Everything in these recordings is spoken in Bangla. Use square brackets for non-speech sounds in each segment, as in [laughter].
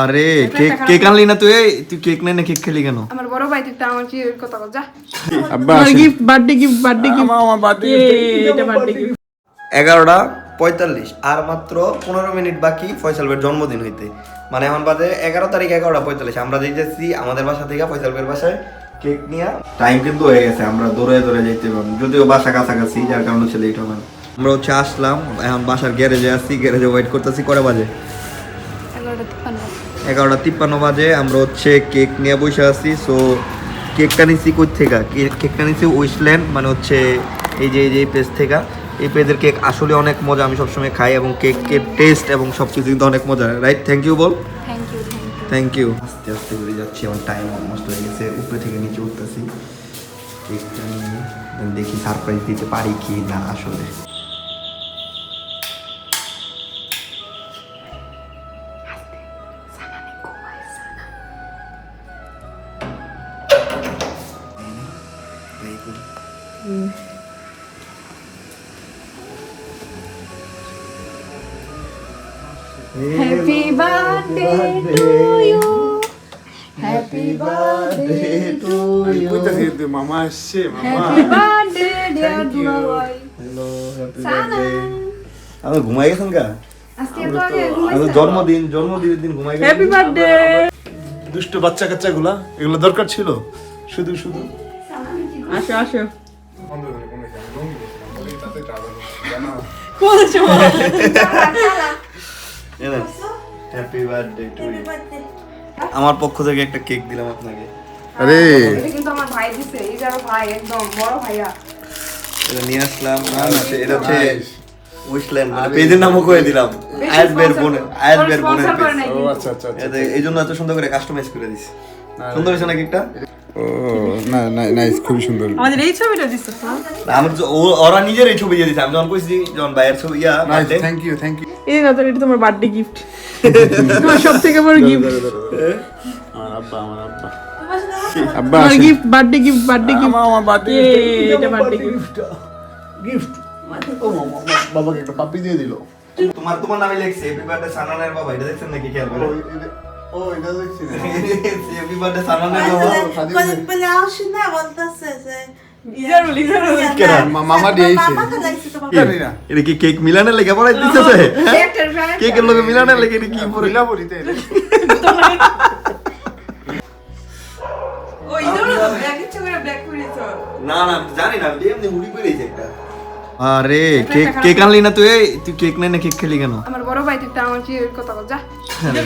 আরে কেক কেক আনলি না তুই? এই, তুই কেক নাই না কেক খেলি কেন? আমার বড় ভাই তুই আমার কি কথা বল যা। আব্বা আমার gift birthday gift birthday gift আমার আমার বার্থডে এটা বার্থডে গিফট এগারোটা পঁয়তাল্লিশ আর মাত্র পনেরো মিনিট বাকি ফয়সাল ভাইয়ের জন্মদিন হইতে। মানে এখন বাজে এগারো তারিখ এগারোটা পঁয়তাল্লিশ আমরা যাইতেছি আমাদের বাসা থেকে ফয়সাল ভাইয়ের বাসায় কেক নিয়ে। টাইম কিন্তু হয়ে গেছে আমরা দৌড়ে দৌড়ে যাইতে পারব। যদিও বাসা কাছাকাছি যার কারণে হচ্ছে লেট হবে না। আমরা হচ্ছে আসলাম এখন বাসার গ্যারেজে আসছি গ্যারেজে ওয়েট করতেছি কটা বাজে? এগারোটা তিপ্পান্ন। এগারোটা তিপ্পান্ন বাজে আমরা হচ্ছে কেক নিয়ে বসে আছি। সো কেকটা নিচ্ছি কই থেকে? কেকটা নিচ্ছি উইসল্যান্ড মানে হচ্ছে এই যে এই যে পেজ থেকে। এই পেজের কেক আসলে অনেক মজা আমি সবসময় খাই এবং কেকের টেস্ট এবং সব কিছু কিন্তু অনেক মজা রাইট থ্যাংক ইউ বল। থ্যাংক ইউ থ্যাংক আস্তে আস্তে করে যাচ্ছি আমার টাইম অলমোস্ট হয়ে গেছে। উপরে থেকে নিচে উঠতেছি। কেকটা নিয়ে দেখি সারপ্রাইজ দিতে পারি কি না আসলে। Happy birthday to you happy birthday to you কইতাছি তো মামা আসছে মামা হ্যাপি বার্থডে ডিয়ার দুলাভাই হ্যালো হ্যাপি সালাম। আমি ঘুমাই গেছেন গা আজকে জন্মদিন জন্মদিনের দিন ঘুমাই গেছি হ্যাপি বার্থডে দুষ্ট বাচ্চা কাচ্চা গুলা এগুলো দরকার ছিল। শুধু শুধু। আসো আসো। হ্যাপি বার্থডে টু ইউ আমার পক্ষ থেকে একটা কেক দিলাম আপনাকে। আরে। কিন্তু আমার ভাই দিছে এই যার ভাই একদম বড় ভাইয়া। এটা নিয়ে আসলাম আর হচ্ছে এটা হচ্ছে Nice. উইসল্যান্ড মানে পেজের নামও করে দিলাম আয়াস বের বোনের আয়াস বের বোনের ও আচ্ছা আচ্ছা আচ্ছা এই জন্য এত সুন্দর করে কাস্টমাইজ করে দিছি সুন্দর হয়েছে না কেকটা না না নাইস খুবই সুন্দর। আমাদের এই ছবিটা দিছো আমি তো- ও- ওরা ছবি দিয়ে দিছে। আমি যখন কইছি যখন ভাইয়ের ছবি yeah thank you thank you এই না এটা তোমার বার্থডে গিফট [laughs] তোমার সব থেকে বড় গিফট আমার আব্বা আমার আব্বা। আব্বা আমার gift birthday gift birthday gift আমার বার্থডে এটা বার্থডে গিফট গিফট ও মামা বাবাকে একটা পাপি দিয়ে দিল। তোমার তোমার নামে লিখছে হ্যাপি বার্থডে সানানের বাবা। এটা দেখছেন নাকি খেয়াল করে? ও এটা দেখছি না হ্যাপি বার্থডে সানানের বাবা Quando palhaço chinelo, tá Ijarul Ijarul কেনা? মামা দিয়েছে। এটা কি কেক লেগে পড়াই দিতেছে কেকের লগে মিলানের লেগে কি না না জানি না এমনি হুড়ি একটা আরে কেক কেক আনলি না তুই এই, তুই কেক নাই না কেক খেলি কেন আমার ভাই তুই আমার কি কথা বল যা।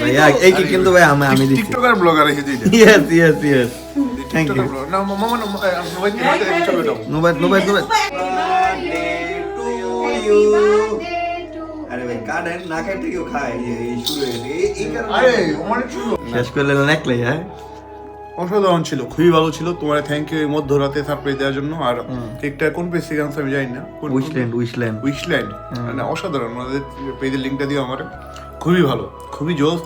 ভাইয়া এই কেক কিন্তু ভাই আমি আমি দিচ্ছি। টিকটকার ব্লগার এসে দিই yes yes yes thank you না মামা না শেষ করে একলাই হ্যাঁ? অসাধারণ ছিল খুবই ভালো ছিল। তোমার থ্যাংক ইউ এই মধ্যরাতে সারপ্রাইজ দেওয়ার জন্য। আর কেকটা কোন পেজ থেকে আনছো আমি জানি না। কোন উইসল্যান্ড উইসল্যান্ড উইশল্যান্ড মানে অসাধারণ ওনাদের পেজের লিঙ্কটা দিও আমার। খুবই ভালো খুবই জোস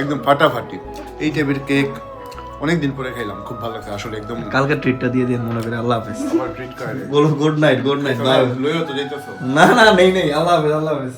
একদম ফাটাফাটি। এই টাইপের কেক অনেকদিন পরে খাইলাম খুব ভালো লাগছে আসলে একদম কালকে ট্রিটটা দিয়ে দিন মনে করে আল্লাহ হাফেজ। আমার ট্রিট করে বলো গুড নাইট গুড নাইট লইও তো যাইতেছো। না না নেই নেই আল্লাহ হাফেজ আল্লাহ হাফেজ।